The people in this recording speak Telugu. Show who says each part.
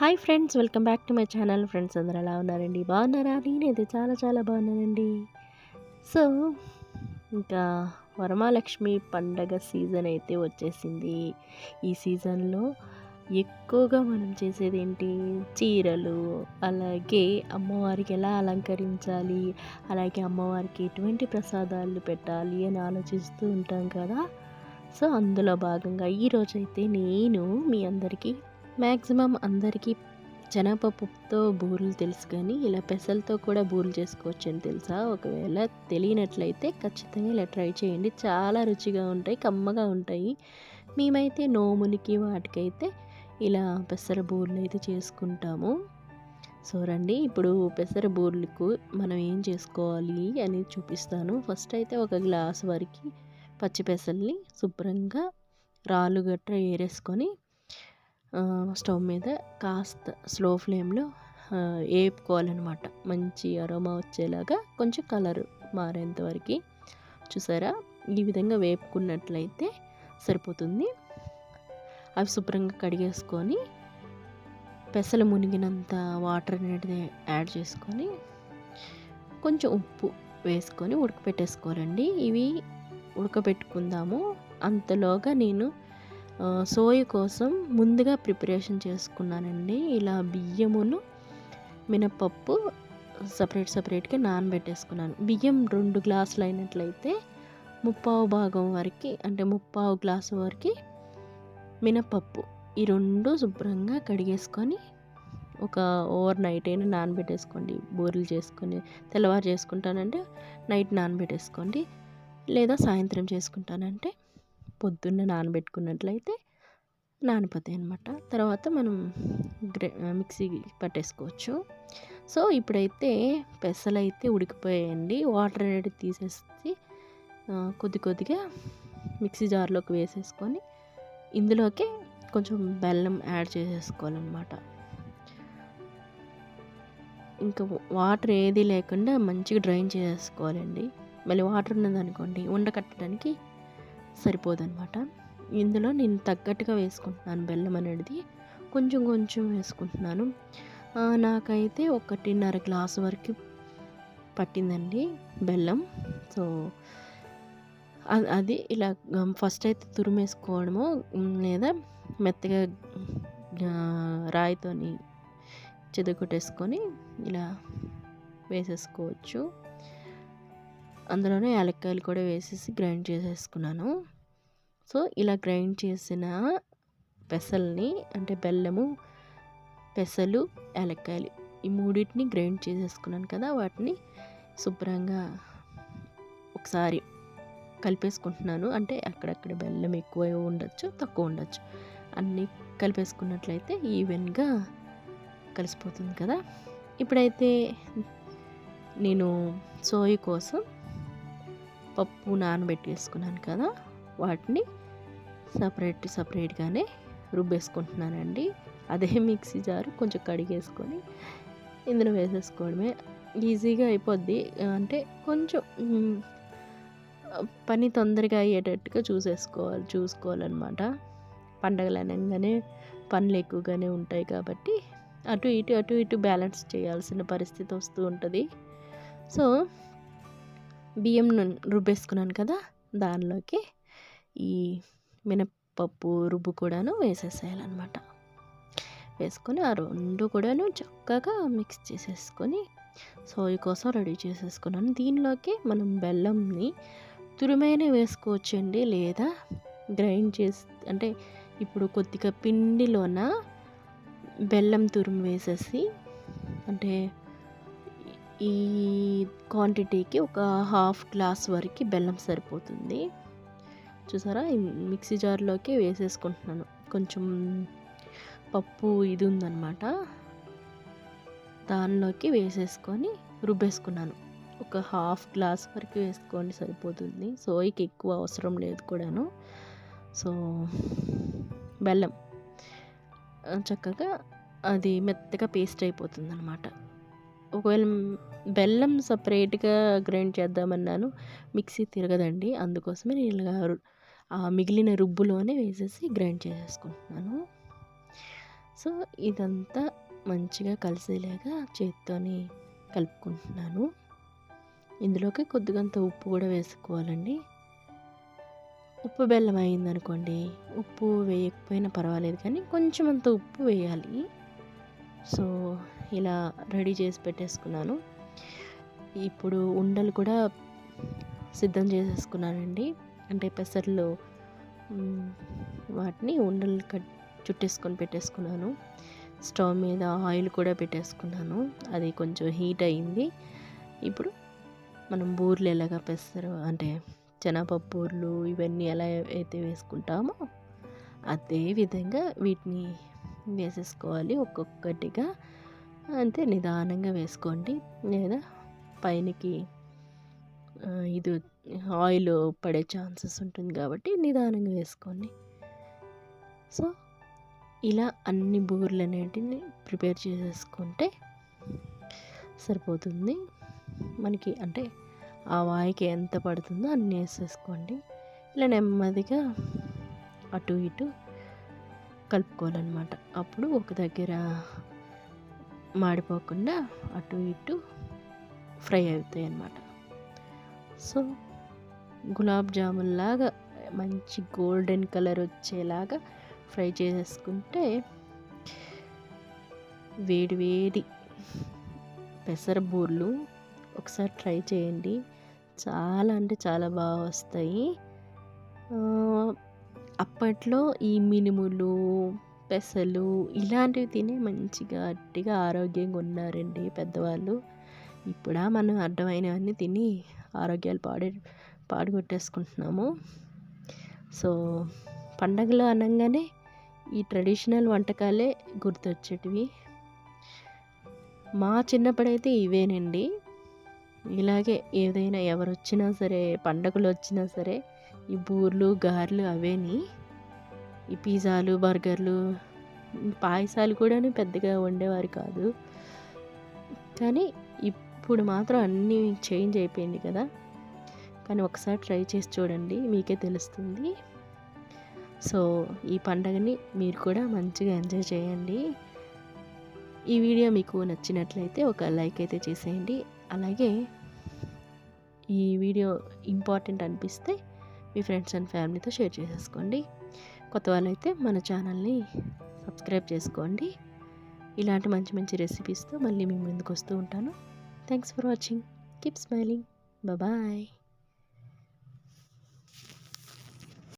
Speaker 1: Hi friends welcome back to my channel. Friends అందరూ ఎలా ఉన్నారండి? బాగున్నారా? నేనైతే చాలా చాలా బాగున్నానండి. సో ఇంకా వరమాలక్ష్మి పండగ సీజన్ అయితే వచ్చేసింది. ఈ సీజన్లో ఎక్కువగా మనం చేసేది ఏంటి చీరలు అలాగే అమ్మవారికి ఎలా అలంకరించాలి? అలాగే అమ్మవారికి ఎటువంటి ప్రసాదాలు పెట్టాలి అని ఆలోచిస్తూ ఉంటాం కదా. సో అందులో భాగంగా ఈరోజైతే నేను మీ అందరికీ మ్యాక్సిమం అందరికీ శనగపప్పుతో బూరెలు తెలుసు కానీ ఇలా పెసలతో కూడా బూరెలు చేసుకోవచ్చు అని తెలుసా? ఒకవేళ తెలియనట్లయితే ఖచ్చితంగా ఇలా ట్రై చేయండి. చాలా రుచిగా ఉంటాయి కమ్మగా ఉంటాయి. మేమైతే నోములకి వాటికైతే ఇలా పెసర బూరెలు అయితే చేసుకుంటాము. సో రండి. ఇప్పుడు పెసర బూరెలకు మనం ఏం చేసుకోవాలి అనేది చూపిస్తాను. ఫస్ట్ అయితే ఒక గ్లాస్ వరకు పచ్చి పెసల్ని శుభ్రంగా రాళ్ళు గట్ర ఏరేసుకొని స్టవ్ మీద కాస్త స్లో ఫ్లేమ్లో వేపుకోవాలన్నమాట మంచి అరోమా వచ్చేలాగా కొంచెం కలర్ మారేంత వరకు. చూసారా? ఈ విధంగా వేపుకున్నట్లయితే సరిపోతుంది. అవి శుభ్రంగా కడిగేసుకొని పెసలు మునిగినంత వాటర్ అనేది యాడ్ చేసుకొని కొంచెం ఉప్పు వేసుకొని ఉడకపెట్టేసుకోవాలండి. ఇవి ఉడకబెట్టుకుందాము. అంతలోగా నేను సోయ కోసం ముందుగా ప్రిపరేషన్ చేసుకున్నానండి. ఇలా బియ్యమును మినపప్పు సపరేట్ సపరేట్గా నానబెట్టేసుకున్నాను. బియ్యం రెండు గ్లాసులు అయినట్లయితే ముప్పావు భాగం వరకు అంటే ముప్పావు గ్లాసు వరకు మినపప్పు ఈ రెండు శుభ్రంగా కడిగేసుకొని ఒక ఓవర్ నైట్ అయినా నానబెట్టేసుకోండి. బూరెలు చేసుకొని తెల్లవారు చేసుకుంటానంటే నైట్ నానబెట్టేసుకోండి. లేదా సాయంత్రం చేసుకుంటానంటే పొద్దున్న నానబెట్టుకున్నట్లయితే నానిపోతాయి అనమాట తర్వాత మనం గ్రే మిక్సీ పట్టేసుకోవచ్చు. సో ఇప్పుడైతే పెసలు అయితే ఉడికిపోయాయండి. వాటర్ అనేది తీసేసి కొద్ది కొద్దిగా మిక్సీ జార్లోకి వేసేసుకొని ఇందులోకి కొంచెం బెల్లం యాడ్ చేసేసుకోవాలన్నమాట. ఇంకా వాటర్ ఏది లేకుండా మంచిగా డ్రైన్ చేసేసుకోవాలండి. మళ్ళీ వాటర్ ఉన్నదనుకోండి ఉండకట్టడానికి సరిపోదన్నమాట ఇందులో నేను తగ్గట్టుగా వేసుకుంటున్నాను బెల్లం అనేది. కొంచెం కొంచెం వేసుకుంటున్నాను. నాకైతే ఒకటిన్నర గ్లాస్ వరకు పట్టిందండి బెల్లం. సో అది ఇలా ఫస్ట్ అయితే తురిమేసుకోవడము లేదా మెత్తగా రాయితోని చెదగొట్టేసుకొని ఇలా వేసేసుకోవచ్చు. అందులోనే యాలక్కాయలు కూడా వేసేసి గ్రైండ్ చేసేసుకున్నాను. సో ఇలా గ్రైండ్ చేసిన పెసల్ని అంటే బెల్లము పెసలు యాలక్కాయలు ఈ మూడింటిని గ్రైండ్ చేసేసుకున్నాను కదా వాటిని శుభ్రంగా ఒకసారి కలిపేసుకుంటున్నాను. అంటే అక్కడక్కడ బెల్లం ఎక్కువ ఉండొచ్చు తక్కువ ఉండొచ్చు. అన్నీ కలిపేసుకున్నట్లయితే ఈవెన్గా కలిసిపోతుంది కదా. ఇప్పుడైతే నేను సోయ కోసం పప్పు నానబెట్టేసుకున్నాను కదా వాటిని సపరేట్ సపరేట్గానే రుబ్బేసుకుంటున్నానండి. అదే మిక్సీ జారు కొంచెం కడిగేసుకొని ఇందులో వేసేసుకోవడమే. ఈజీగా అయిపోద్ది. అంటే కొంచెం పని తొందరగా అయ్యేటట్టుగా చూసేసుకోవాలి చూసుకోవాలన్నమాట. పండగలు అనగానే పనులు ఎక్కువగానే ఉంటాయి కాబట్టి అటు ఇటు అటు ఇటు బ్యాలెన్స్ చేయాల్సిన పరిస్థితి వస్తూ ఉంటుంది. సో బియ్యం రుబ్బేసుకున్నాను కదా దానిలోకి ఈ మినప్పప్పు రుబ్బు కూడాను వేసేసేయాలన్నమాట. వేసుకొని ఆ రెండు కూడాను చక్కగా మిక్స్ చేసేసుకొని సోయి కోసం రెడీ చేసేసుకున్నాను. దీనిలోకి మనం బెల్లంని తురిమైన వేసుకోవచ్చండి లేదా గ్రైండ్ చేసి అంటే ఇప్పుడు కొద్దిగా పిండిలోన బెల్లం తురుము వేసేసి అంటే ఈ క్వాంటిటీకి ఒక హాఫ్ గ్లాస్ వరకు బెల్లం సరిపోతుంది. చూసారా? మిక్సీ జార్లోకి వేసేసుకుంటున్నాను. కొంచెం పప్పు ఇది ఉందన్నమాట. దానిలోకి వేసేసుకొని రుబ్బేసుకున్నాను. ఒక హాఫ్ గ్లాస్ వరకు వేసుకోండి సరిపోతుంది. సోయికి ఎక్కువ అవసరం లేదు కూడాను. సో బెల్లం. చక్కగా అది మెత్తగా పేస్ట్ అయిపోతుంది అనమాట ఒకవేళ బెల్లం సపరేట్గా గ్రైండ్ చేద్దామన్నాను మిక్సీ తిరగదండి. అందుకోసమే నేను ఇలా ఆ మిగిలిన రుబ్బులోనే వేసేసి గ్రైండ్ చేసేసుకుంటున్నాను. సో ఇదంతా మంచిగా కలిసేలాగా చేత్తోని కలుపుకుంటున్నాను. ఇందులోకి కొద్దిగంత ఉప్పు కూడా వేసుకోవాలండి. ఉప్పు బెల్లం అయిందనుకోండి ఉప్పు వేయకపోయినా పర్వాలేదు కానీ కొంచెం అంత ఉప్పు వేయాలి. సో ఇలా రెడీ చేసి పెట్టేసుకున్నాను. ఇప్పుడు ఉండలు కూడా సిద్ధం చేసేసుకున్నానండి. అంటే పెసర్లు వాటిని ఉండలు కట్ చుట్టేసుకొని పెట్టేసుకున్నాను. స్టవ్ మీద ఆయిల్ కూడా పెట్టేసుకున్నాను. అది కొంచెం హీట్ అయింది ఇప్పుడు మనం బూర్లు ఎలాగా పెసరు అంటే శనగపప్పు బూర్లు ఇవన్నీ ఎలా అయితే వేసుకుంటామో అదే విధంగా వీటిని వేసేసుకోవాలి ఒక్కొక్కటిగా. అంతే నిదానంగా వేసుకోండి. లేదా పైనకి ఇది ఆయిల్ పడే ఛాన్సెస్ ఉంటుంది కాబట్టి నిదానంగా వేసుకోండి. సో ఇలా అన్ని బూర్లు అనేటిని ప్రిపేర్ చేసేసుకుంటే సరిపోతుంది. మనకి అంటే ఆ వాయికి ఎంత పడుతుందో అన్నీ వేసేసుకోండి. ఇలా నెమ్మదిగా అటు ఇటు కలుపుకోవాలన్నమాట. అప్పుడు ఒక దగ్గర మాడిపోకుండా అటు ఇటు ఫ్రై అవుతాయి అన్నమాట సో గులాబ్ జామున్ లాగా మంచి గోల్డెన్ కలర్ వచ్చేలాగా ఫ్రై చేసుకుంటే వేడి వేడి పెసర బూర్లు ఒకసారి ట్రై చేయండి. చాలా అంటే చాలా బాగా వస్తాయి. అప్పట్లో ఈ మినుములు పెసలు ఇలాంటివి తిని మంచిగా గట్టిగా ఆరోగ్యంగా ఉన్నారండి పెద్దవాళ్ళు. ఇప్పుడా మనం అడ్డమైనవన్నీ తిని ఆరోగ్యాలు పాడే పాడుగొట్టేసుకుంటున్నాము. సో పండగలు అనగానే ఈ ట్రెడిషనల్ వంటకాలే గుర్తొచ్చేటివి. మా చిన్నప్పుడైతే ఇవేనండి. ఇలాగే ఏదైనా ఎవరు వచ్చినా సరే పండగలు వచ్చినా సరే ఈ బూర్లు గారెలు అవేని. ఈ పిజ్జాలు బర్గర్లు పాయసాలు కూడా పెద్దగా వండేవారు కాదు. కానీ ఇప్పుడు మాత్రం అన్నీ చేంజ్ అయిపోయింది కదా. కానీ ఒకసారి ట్రై చేసి చూడండి మీకే తెలుస్తుంది. సో ఈ పండగని మీరు కూడా మంచిగా ఎంజాయ్ చేయండి. ఈ వీడియో మీకు నచ్చినట్లయితే ఒక లైక్ అయితే చేసేయండి. అలాగే ఈ వీడియో ఇంపార్టెంట్ అనిపిస్తే మీ ఫ్రెండ్స్ అండ్ ఫ్యామిలీతో షేర్ చేసేసుకోండి. కొత్త వాళ్ళైతే మన ఛానల్ని సబ్స్క్రైబ్ చేసుకోండి. ఇలాంటి మంచి మంచి రెసిపీస్తో మళ్ళీ మీ ముందుకు వస్తూ ఉంటాను. Thanks for watching keep smiling bye